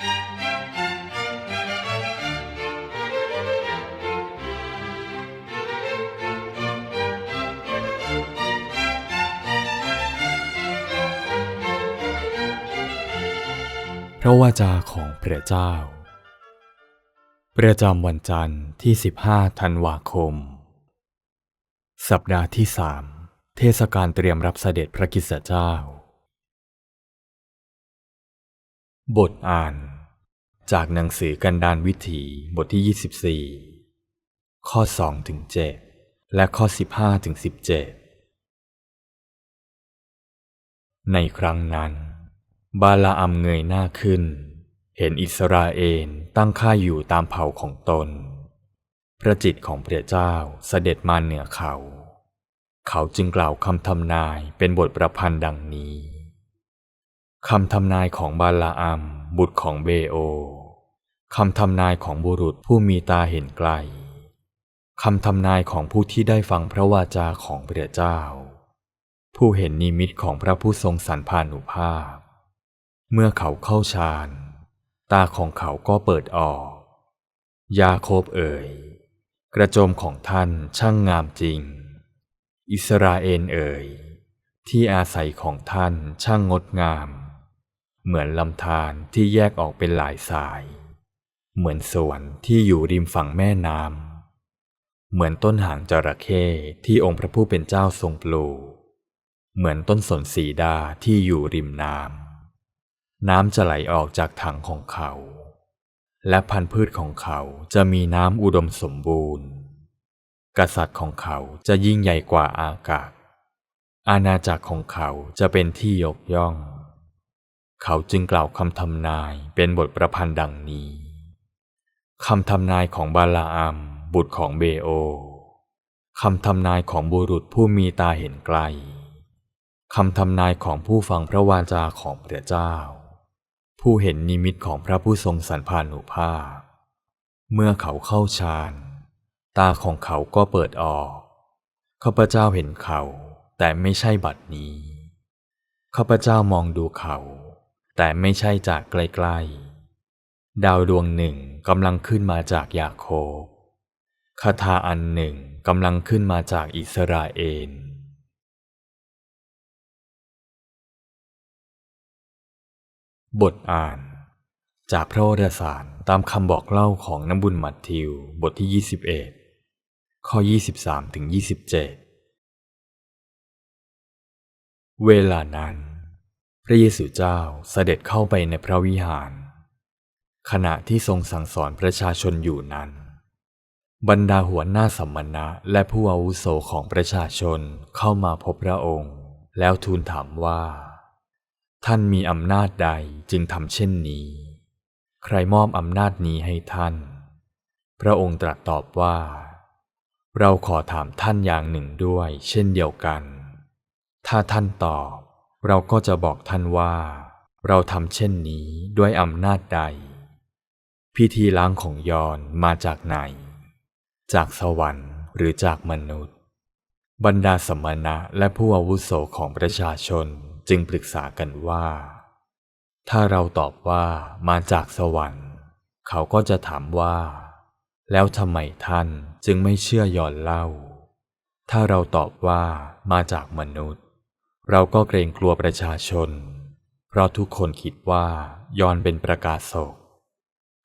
พระวาจาของพระเจ้า ประจำวันจันทร์ที่ 15 ธันวาคม สัปดาห์ที่สามเทศกาลเตรียมรับเสด็จพระกิสเจ้า บทอ่าน จากหนังสือกันดานวิถีบทที่ 24 ข้อ2ถึง7และข้อ 15ถึง17 ในครั้งนั้น บาลาอัมเงยหน้าขึ้น เห็นอิสราเอลตั้งค่ายอยู่ตามเผ่าของตน พระจิตของพระเจ้าเสด็จมาเหนือเขา เขาจึงกล่าวคำทำนายเป็นบทประพันธ์ดังนี้ คำทำนายของบาลาอัมบุตรของเบโอ คำทำนายของบุรุษผู้มีตาเห็นไกล คำทำนายของผู้ที่ได้ฟังพระวาจาของพระเจ้า ผู้เห็นนิมิตของพระผู้ทรงสรรพานุภาพ เมื่อเขาเข้าฌาน ตาของเขาก็เปิดออก ยาโคบเอ่ย กระโจมของท่านช่างงามจริง อิสราเอลเอ่ย ที่อาศัยของท่านช่างงดงาม เหมือนลำธารที่แยกออกเป็นหลายสาย เหมือนสวนที่อยู่ริมฝั่งแม่น้ำเหมือนต้นหางจระเข้ที่องค์พระผู้เป็นเจ้าทรงปลูกเหมือนต้นสนสีดาที่อยู่ริมน้ำน้ำจะไหลออกจากถังของเขา และพันธุ์พืชของเขาจะมีน้ำอุดมสมบูรณ์ กษัตริย์ของเขาจะยิ่งใหญ่กว่าอากาศ อาณาจักรของเขาจะเป็นที่ยกย่อง เขาจึงกล่าวคำทำนายเป็นบทประพันธ์ดังนี้คำทำนายของบาลาอัมบุตรของเบโอคำทำนายของบุรุษผู้มีตาเห็นไกลคำทำนายของผู้ฟังพระวาจาของพระเจ้า ผู้เห็นนิมิตของพระผู้ทรงสรรพานุภาพ เมื่อเขาเข้าฌานตาของเขาก็เปิดออกข้าพเจ้าเห็นเขาแต่ไม่ใช่บัดนี้ข้าพเจ้ามองดูเขา แต่ไม่ใช่จากใกล้ๆ ดาวดวงหนึ่งกำลังขึ้นมาจากยาโคบคาถาอันหนึ่งกำลังขึ้นมาจากอิสราเอลบทอ่าน จากพระวรสารตามคำบอกเล่าของน้ำบุญมัทธิว บทที่ 21 ข้อ 23ถึง27 เวลานั้น ระเยซูเจ้าเสด็จเข้าไปในพระวิหาร ขณะที่ทรงสั่งสอนประชาชนอยู่นั้น บรรดาหัวหน้าสัมมณะและผู้อาวุโสของประชาชนเข้ามาพบพระองค์ แล้วทูลถามว่า ท่านมีอำนาจใดจึงทำเช่นนี้ ใครมอบอำนาจนี้ให้ท่าน พระองค์ตรัสตอบว่า เราขอถามท่านอย่างหนึ่งด้วย เช่นเดียวกัน ถ้าท่านตอบ เราก็จะบอกท่านว่า เราทำเช่นนี้ด้วยอำนาจใด พิธีล้างของยอนมาจากไหน จากสวรรค์หรือจากมนุษย์ บรรดาสมณะและผู้อาวุโสของประชาชนจึงปรึกษากันว่า ถ้าเราตอบว่ามาจากสวรรค์ เขาก็จะถามว่า แล้วทำไมท่านจึงไม่เชื่อยอนเล่า ถ้าเราตอบว่ามาจากมนุษย์ เราก็เกรงกลัวประชาชน เพราะทุกคนคิดว่ายอนเป็นประกาศศก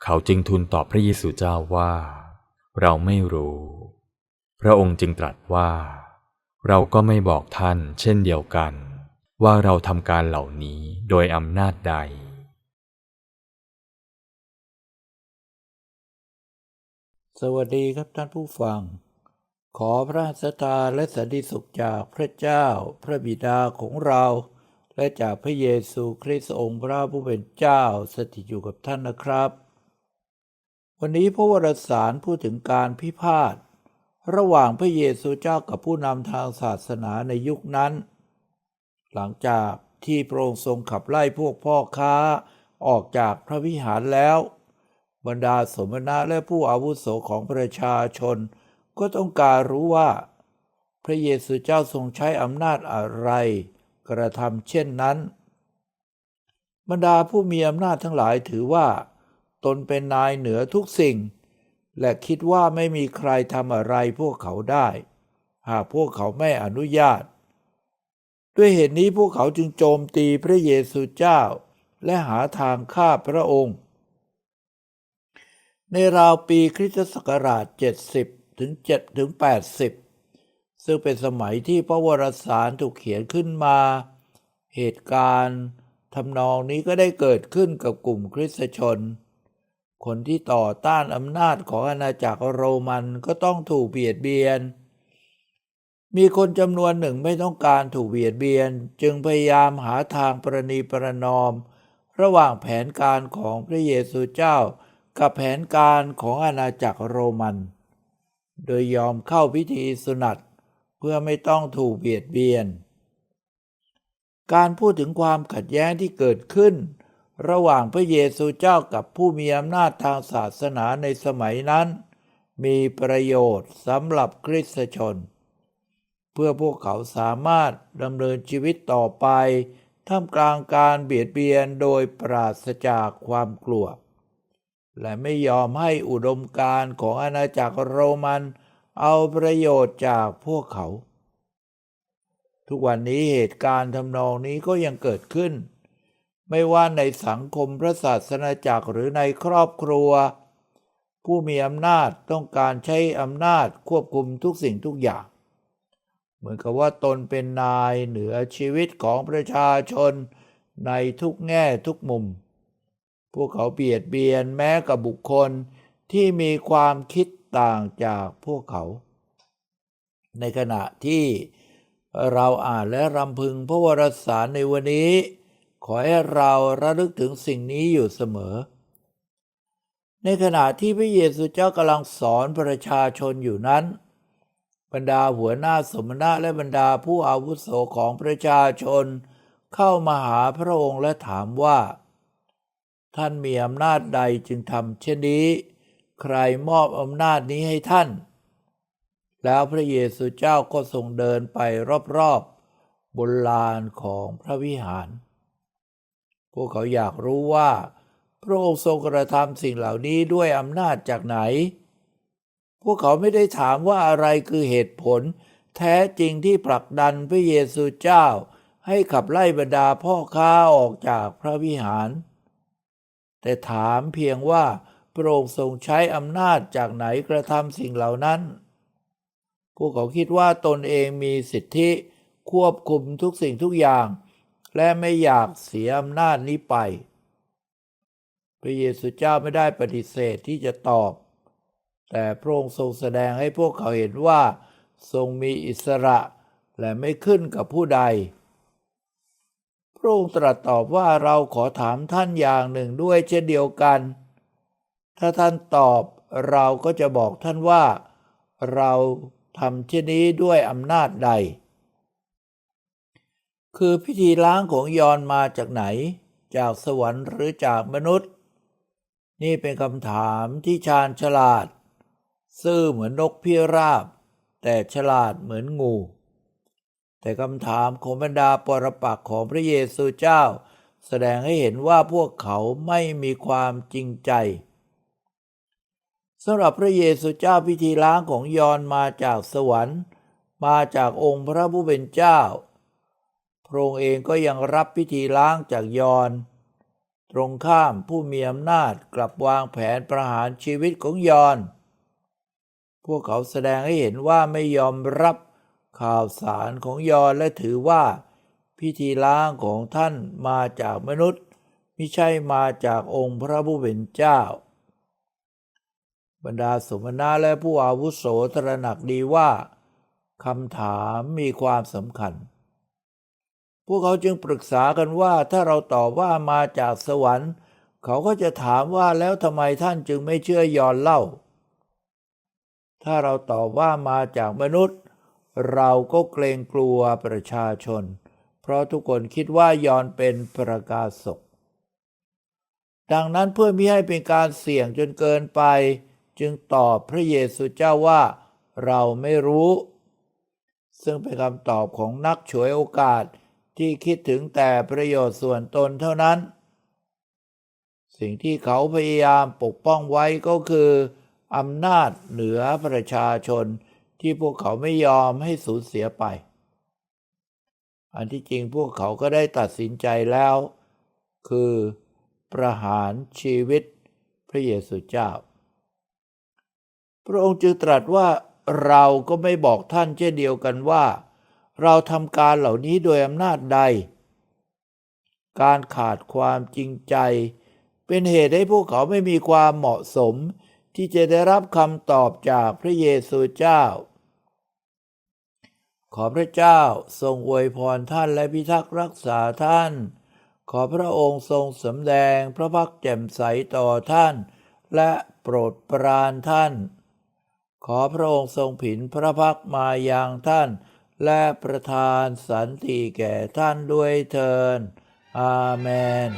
เขาจึงทูลตอบพระเยซูเจ้าว่า เราไม่รู้ พระองค์จึงตรัสว่า เราก็ไม่บอกท่านเช่นเดียวกัน ว่าเราทำการเหล่านี้โดยอำนาจใด สวัสดีครับท่านผู้ฟัง ขอพระสตาและสันติสุขจากพระเจ้า พระบิดาของเรา และจากพระเยซูคริสต์องค์พระผู้เป็นเจ้าสถิตอยู่กับท่านนะครับ วันนี้พระวรสารพูดถึงการพิพาทระหว่างพระเยซูเจ้ากับผู้นำทางศาสนาในยุคนั้น หลังจากที่พระองค์ทรงขับไล่พวกพ่อค้าออกจากพระวิหารแล้ว บรรดาสมณะและผู้อาวุโสของประชาชน ก็ต้องการรู้ว่า พระเยซูเจ้าทรงใช้อำนาจอะไร กระทำเช่นนั้น บรรดาผู้มีอำนาจทั้งหลายถือว่า ตนเป็นนายเหนือทุกสิ่ง และคิดว่าไม่มีใครทำอะไรพวกเขาได้ หากพวกเขาไม่อนุญาต ด้วยเหตุนี้พวกเขาจึงโจมตีพระเยซูเจ้า และหาทางฆ่าพระองค์ในราวปีคริสตศักราช 70 ถึง7ถึง80 ซึ่งเป็นสมัยที่พระวรสารถูกเขียนขึ้นมา เหตุการณ์ทำนองนี้ก็ได้เกิดขึ้นกับกลุ่มคริสตชน คนที่ต่อต้านอำนาจของอาณาจักรโรมันก็ต้องถูกเบียดเบียน มีคนจำนวนหนึ่งไม่ต้องการถูกเบียดเบียน จึงพยายามหาทางประนีประนอม ระหว่างแผนการของพระเยซูเจ้า กับแผนการของอาณาจักรโรมัน โดยยอมเข้าพิธีสุนัตเพื่อไม่ต้องถูกเบียดเบียน การพูดถึงความขัดแย้งที่เกิดขึ้น ระหว่างพระเยซูเจ้ากับผู้มีอำนาจทางศาสนาในสมัยนั้น มีประโยชน์สำหรับคริสตชน เพื่อพวกเขาสามารถดำเนินชีวิตต่อไปท่ามกลางการเบียดเบียนโดยปราศจากความกลัว และไม่ยอมให้อุดมการณ์ของอาณาจักรโรมันเอาประโยชน์จากพวกเขา ทุกวันนี้เหตุการณ์ทำนองนี้ก็ยังเกิดขึ้น ไม่ว่าในสังคมพระศาสนาจักรหรือในครอบครัว ผู้มีอำนาจต้องการใช้อำนาจควบคุมทุกสิ่งทุกอย่าง เหมือนกับว่าตนเป็นนายเหนือชีวิตของประชาชนในทุกแง่ทุกมุม พวกเขาเบียดเบียนแม้กับบุคคลที่มีความคิดต่างจากพวกเขา ในขณะที่เราอ่านและรำพึงพระวรสารในวันนี้ ขอให้เราระลึกถึงสิ่งนี้อยู่เสมอ ในขณะที่พระเยซูเจ้ากำลังสอนประชาชนอยู่นั้น บรรดาหัวหน้าสมณะและบรรดาผู้อาวุโสของประชาชน เข้ามาหาพระองค์และถามว่า ท่านมีอำนาจใดจึงทำเช่นนี้ ใครมอบอำนาจนี้ให้ท่าน แล้วพระเยซูเจ้าก็ทรงเดินไปรอบๆบนลานของพระวิหาร พวกเขาอยากรู้ว่า พระองค์ทรงกระทำสิ่งเหล่านี้ด้วยอำนาจจากไหน พวกเขาไม่ได้ถามว่าอะไรคือเหตุผล แท้จริงที่ผลักดันพระเยซูเจ้า ให้ขับไล่บรรดาพ่อค้าออกจากพระวิหาร แต่ถามเพียงว่าพระองค์ทรงใช้อำนาจจากไหนกระทำสิ่งเหล่านั้น พวกเขาคิดว่าตนเองมีสิทธิควบคุมทุกสิ่งทุกอย่าง และไม่อยากเสียอำนาจนี้ไป พระเยซูเจ้าไม่ได้ปฏิเสธที่จะตอบ แต่พระองค์ทรงแสดงให้พวกเขาเห็นว่า ทรงมีอิสระและไม่ขึ้นกับผู้ใด พระองค์ตรัสตอบว่าเราขอถามท่านอย่างหนึ่งด้วยเช่นเดียวกัน ถ้าท่านตอบเราก็จะบอกท่านว่า เราทำเช่นนี้ด้วยอำนาจใด คือพิธีล้างของยอนมาจากไหน จากสวรรค์หรือจากมนุษย์ นี่เป็นคำถามที่ชาญฉลาด ซื่อเหมือนนกพิราบ แต่ฉลาดเหมือนงู แต่คำถามของบรรดาปรปักษ์ของพระเยซูเจ้า แสดงให้เห็นว่าพวกเขาไม่มีความจริงใจสำหรับพระเยซูเจ้าพิธีล้างของยอนมาจากสวรรค์ มาจากองค์พระผู้เป็นเจ้า พระองค์เองก็ยังรับพิธีล้างจากยอน ตรงข้ามผู้มีอำนาจกลับวางแผนประหารชีวิตของยอน พวกเขาแสดงให้เห็นว่าไม่ยอมรับ ข่าวสารของยอนและถือว่า พิธีล้างของท่านมาจากมนุษย์ไม่ใช่มาจากองค์พระผู้เป็นเจ้า บรรดาสมณะและผู้อาวุโสตระหนักดีว่าคำถามมีความสำคัญ พวกเขาจึงปรึกษากันว่าถ้าเราตอบว่ามาจากสวรรค์ เขาก็จะถามว่าแล้วทำไมท่านจึงไม่เชื่อยอนเล่า ถ้าเราตอบว่ามาจากมนุษย์ เราก็เกรงกลัวประชาชน เพราะทุกคนคิดว่ายอนเป็นประกาศก ดังนั้นเพื่อไม่ให้เป็นการเสี่ยงจนเกินไป จึงตอบพระเยซูเจ้าว่า เราไม่รู้ ซึ่งเป็นคำตอบของนักฉวยโอกาสที่คิดถึงแต่ประโยชน์ส่วนตนเท่านั้น สิ่งที่เขาพยายามปกป้องไว้ก็คืออำนาจเหนือประชาชน ที่พวกเขาไม่ยอมให้สูญเสียไป อันที่จริงพวกเขาก็ได้ตัดสินใจแล้ว คือประหารชีวิตพระเยซูเจ้า พระองค์จึงตรัสว่าเราก็ไม่บอกท่านเช่นเดียวกันว่า เราทำการเหล่านี้โดยอำนาจใด การขาดความจริงใจ เป็นเหตุให้พวกเขาไม่มีความเหมาะสมที่จะได้รับคำตอบจากพระเยซูเจ้า ขอพระเจ้าทรงอวยพรท่านและพิทักษ์รักษาท่าน ขอพระองค์ทรงสำแดงพระพักแจ่มใสต่อท่าน และโปรดปรานท่าน ขอพระองค์ทรงผินพระพักมาอยังท่าน และประทานสันติแก่ท่านด้วยเทินอาเมน